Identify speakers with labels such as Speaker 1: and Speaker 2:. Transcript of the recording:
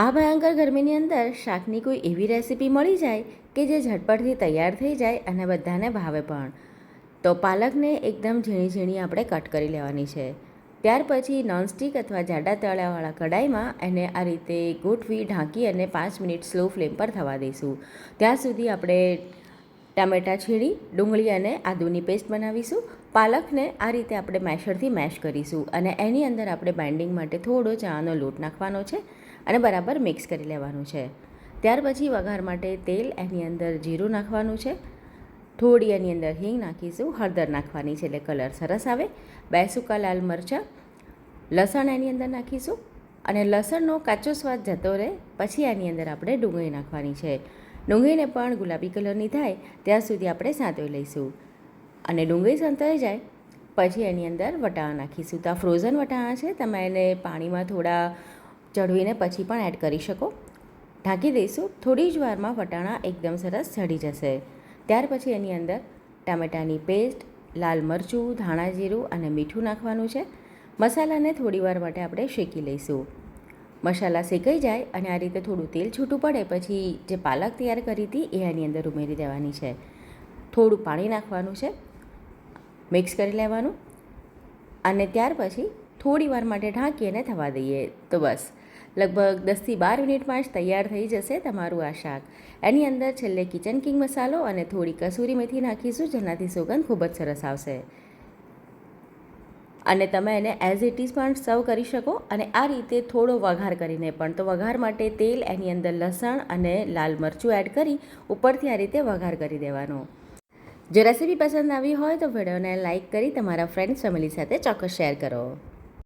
Speaker 1: આ ભયંકર ગરમીની અંદર શાકની કોઈ એવી રેસીપી મળી જાય કે જે ઝટપટથી તૈયાર થઈ જાય અને બધાને ભાવે પણ. તો પાલકને એકદમ ઝીણી ઝીણી આપણે કટ કરી લેવાની છે. ત્યાર પછી નોનસ્ટિક અથવા જાડા તળાવાળા કડાઈમાં એને આ રીતે ગોઠવી, ઢાંકી અને પાંચ મિનિટ સ્લો ફ્લેમ પર થવા દઈશું. ત્યાં સુધી આપણે ટામેટાં છીણી, ડુંગળી અને આદુની પેસ્ટ બનાવીશું. પાલકને આ રીતે આપણે મેશરથી મેશ કરીશું અને એની અંદર આપણે બાઇન્ડિંગ માટે થોડો ચાનો લોટ નાખવાનો છે અને બરાબર મિક્સ કરી લેવાનું છે. ત્યાર પછી વઘાર માટે તેલ એની અંદર જીરું નાખવાનું છે. થોડી એની અંદર હિંગ નાખીશું. હળદર નાખવાની છે એટલે કલર સરસ આવે. બે સૂકા લાલ મરચાં. લસણ એની અંદર નાખીશું. અને લસણનો કાચો સ્વાદ જતો રહે. પછી એની અંદર આપણે ડુંગળી નાખવાની છે. ડુંગળીને પણ ગુલાબી કલરની થાય, ત્યાં સુધી આપણે સાંતળી લઈશું. અને ડુંગળી સંતાઈ જાય, પછી એની અંદર વટાણા નાખીશું. તો આ ફ્રોઝન વટાણા છે, તમે એને પાણીમાં થોડા ચઢવીને પછી પણ એડ કરી શકો. ઢાંકી દઈશું, થોડી જ વારમાં વટાણા એકદમ સરસ ચડી જશે. ત્યાર પછી એની અંદર ટામેટાની પેસ્ટ, લાલ મરચું, ધાણા જીરું અને મીઠું નાખવાનું છે. મસાલાને થોડીવાર માટે આપણે શેકી લઈશું. મસાલા શેકાઈ જાય અને આ રીતે થોડું તેલ છૂટું પડે, પછી જે પાલક તૈયાર કરી હતી એ એની અંદર ઉમેરી દેવાની છે. થોડું પાણી નાખવાનું છે, મિક્સ કરી લેવાનું અને ત્યાર પછી થોડી વાર માટે ઢાંકી અને થવા દઈએ. તો બસ, લગભગ દસથી બાર મિનિટમાં જ તૈયાર થઈ જશે તમારું આ શાક. એની અંદર છેલ્લે કિચન કિંગ મસાલો અને થોડી કસૂરી મેથી નાખીશું, જેનાથી સુગંધ ખૂબ જ સરસ આવશે. અને તમે એને એઝ ઇટ ઇઝ પણ સર્વ કરી શકો અને આ રીતે થોડો વઘાર કરીને પણ. તો વઘાર માટે તેલ, એની અંદર લસણ અને લાલ મરચું એડ કરી ઉપરથી આ રીતે વઘાર કરી દેવાનો. જો રેસીપી પસંદ આવી હોય તો વિડીયોને લાઇક કરી તમારા ફ્રેન્ડ્સ ફેમિલી સાથે ચોક્કસ શેર કરો.